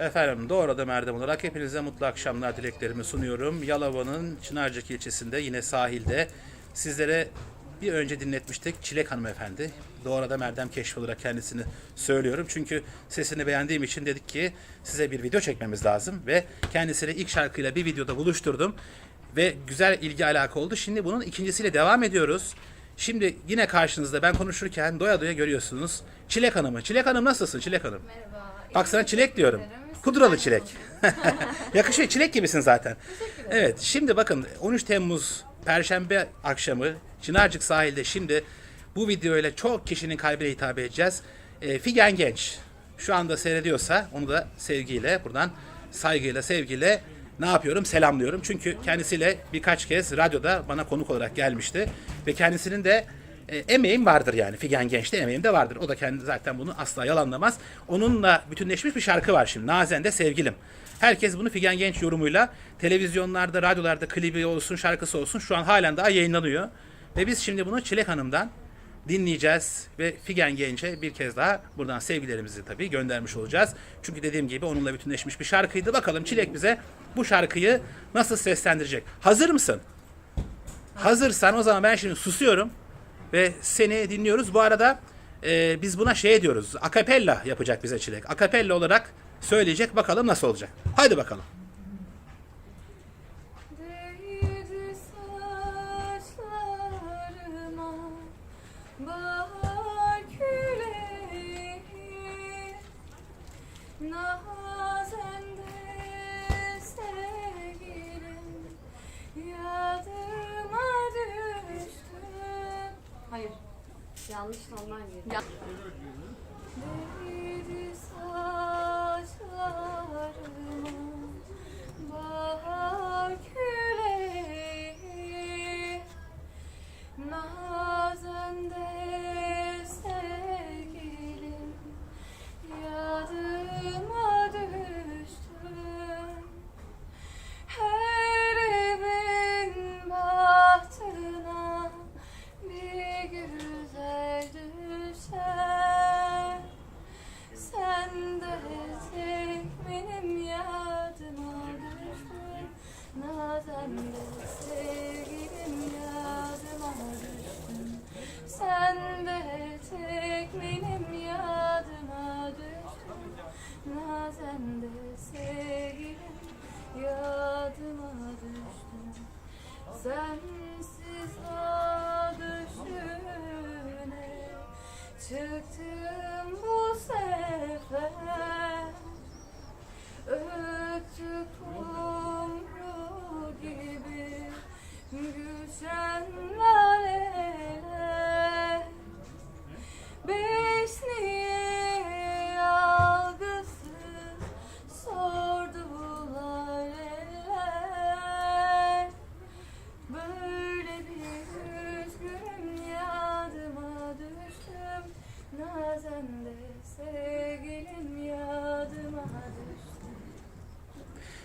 Efendim doğru da Erdem olarak hepinize mutlu akşamlar dileklerimi sunuyorum. Yalova'nın Çınarcık ilçesinde yine sahilde sizlere bir önce dinletmiştik Çilek Hanımefendi. Doğru da Erdem Keşfi olarak kendisini söylüyorum. Çünkü sesini beğendiğim için dedik ki size bir video çekmemiz lazım. Ve kendisini ilk şarkıyla bir videoda buluşturdum. Ve güzel ilgi alaka oldu. Şimdi bunun ikincisiyle devam ediyoruz. Şimdi yine karşınızda ben konuşurken doya doya görüyorsunuz. Çilek Hanım'ı. Çilek Hanım nasılsın Çilek Hanım? Merhaba. Bak sana çilek diyorum. Pudralı çilek. Yakışıyor çilek gibisin zaten. Evet şimdi bakın 13 Temmuz Perşembe akşamı Çınarcık sahilde şimdi bu video ile çok kişinin kalbine hitap edeceğiz. E, Figen Genç şu anda seyrediyorsa onu da sevgiyle buradan saygıyla sevgiyle ne yapıyorum selamlıyorum. Çünkü kendisiyle birkaç kez radyoda bana konuk olarak gelmişti ve kendisinin de e, emeğim vardır yani. Figen Genç'te emeğim de vardır. O da kendi zaten bunu asla yalanlamaz. Onunla bütünleşmiş bir şarkı var şimdi. Nazen de sevgilim. Herkes bunu Figen Genç yorumuyla televizyonlarda, radyolarda klibi olsun, şarkısı olsun şu an halen daha yayınlanıyor. Ve biz şimdi bunu Çilek Hanım'dan dinleyeceğiz ve Figen Genç'e bir kez daha buradan sevgilerimizi tabii göndermiş olacağız. Çünkü dediğim gibi onunla bütünleşmiş bir şarkıydı. Bakalım Çilek bize bu şarkıyı nasıl seslendirecek? Hazır mısın? Hazırsan o zaman ben şimdi susuyorum ve seni dinliyoruz. Bu arada e, biz buna şey diyoruz. Akapella yapacak bize Çilek. Akapella olarak söyleyecek. Bakalım nasıl olacak. Haydi bakalım. Değdi saçlarıma Yanlış tondan girdi. Ya- Nazen de sevgilim yadıma düştün. Sensiz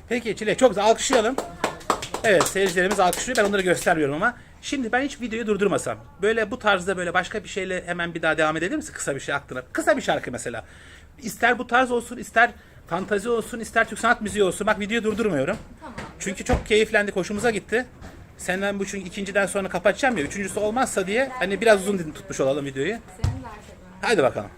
Peki Çilek çok güzel. Alkışlayalım. Evet seyircilerimiz alkışlıyor. Ben onları göstermiyorum ama. Şimdi ben hiç videoyu durdurmasam. Böyle bu tarzda böyle başka bir şeyle hemen bir daha devam edebilir misin? Kısa bir şey aklına. Kısa bir şarkı mesela. İster bu tarz olsun, ister fantazi olsun, ister Türk sanat müziği olsun. Bak videoyu durdurmuyorum. Tamam. Çünkü çok keyiflendik, hoşumuza gitti. Senden bu çünkü ikinciden sonra kapatacağım ya. Üçüncüsü olmazsa diye hani biraz uzun tutmuş olalım videoyu. Hadi bakalım.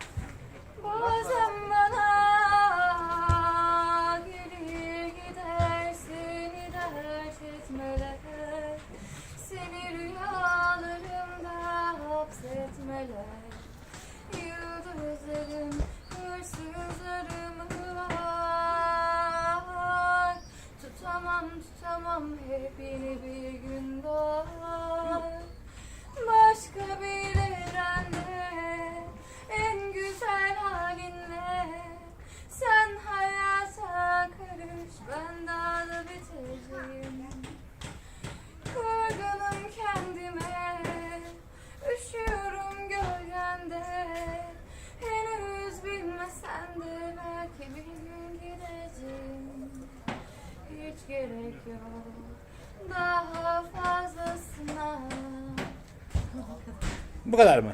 Bu kadar mı?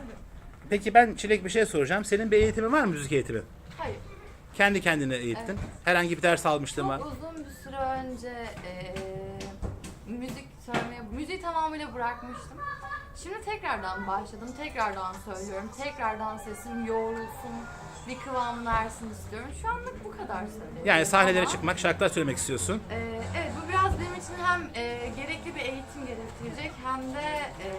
Peki ben Çilek bir şey soracağım. Senin bir eğitimin var mı müzik eğitimi? Hayır. Kendi kendine eğittin. Herhangi bir ders almıştın var. Çok uzun bir süre önce eee, müzik söylemeye, müziği tamamıyla bırakmıştım. Şimdi tekrardan başladım, tekrardan söylüyorum, tekrardan sesim yoğrulsun, bir kıvam versin istiyorum. Şu anlık bu kadar söylüyorum. Yani sahnelere Ama, çıkmak, şarkılar söylemek istiyorsun. eee, evet, eee, gerekli bir eğitim gerektirecek hem de eee,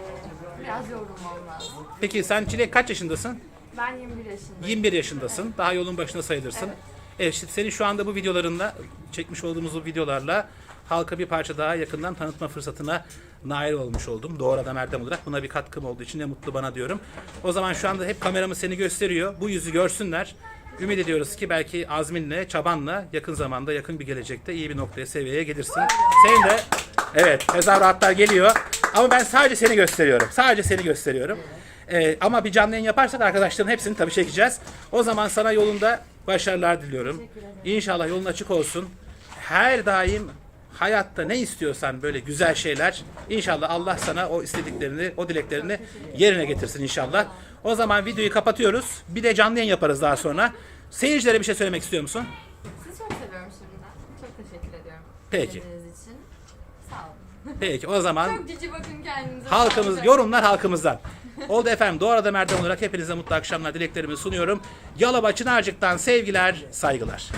biraz yorulmam lazım. Peki sen Çilek kaç yaşındasın? Ben 21 yaşındayım. 21 yaşındasın. Daha yolun başında sayılırsın. Evet. Evet, işte senin şu anda bu videolarında, çekmiş olduğumuz bu videolarla halka bir parça daha yakından tanıtma fırsatına nail olmuş oldum. Doğru adam Erdem olarak. Buna bir katkım olduğu için ne mutlu bana diyorum. O zaman şu anda hep kameramız seni gösteriyor. Bu yüzü görsünler. Ümit ediyoruz ki belki azminle, çabanla yakın zamanda, yakın bir gelecekte iyi bir noktaya, seviyeye gelirsin. Senin de, evet, tezahüratlar geliyor. Ama ben sadece seni gösteriyorum. Sadece seni gösteriyorum. Ee, ama bir canlı yayın yaparsak arkadaşların hepsini tabii çekeceğiz. O zaman sana yolunda başarılar diliyorum. İnşallah yolun açık olsun. Her daim hayatta ne istiyorsan böyle güzel şeyler İnşallah Allah sana o istediklerini, o dileklerini yerine getirsin inşallah. O zaman videoyu kapatıyoruz. Bir de canlı yayın yaparız daha sonra. Seyircilere bir şey söylemek istiyor musun? Sizi çok seviyorum şimdiden. Çok teşekkür ediyorum. Peki. dinlediğiniz için. Sağ olun. Peki o zaman Çok cici bakın kendinize. halkımız, yorumlar halkımızdan. Oldu efendim. Doğru Adam Erdem olarak hepinize mutlu akşamlar dileklerimi sunuyorum. Yalova Çınarcık'tan sevgiler, saygılar.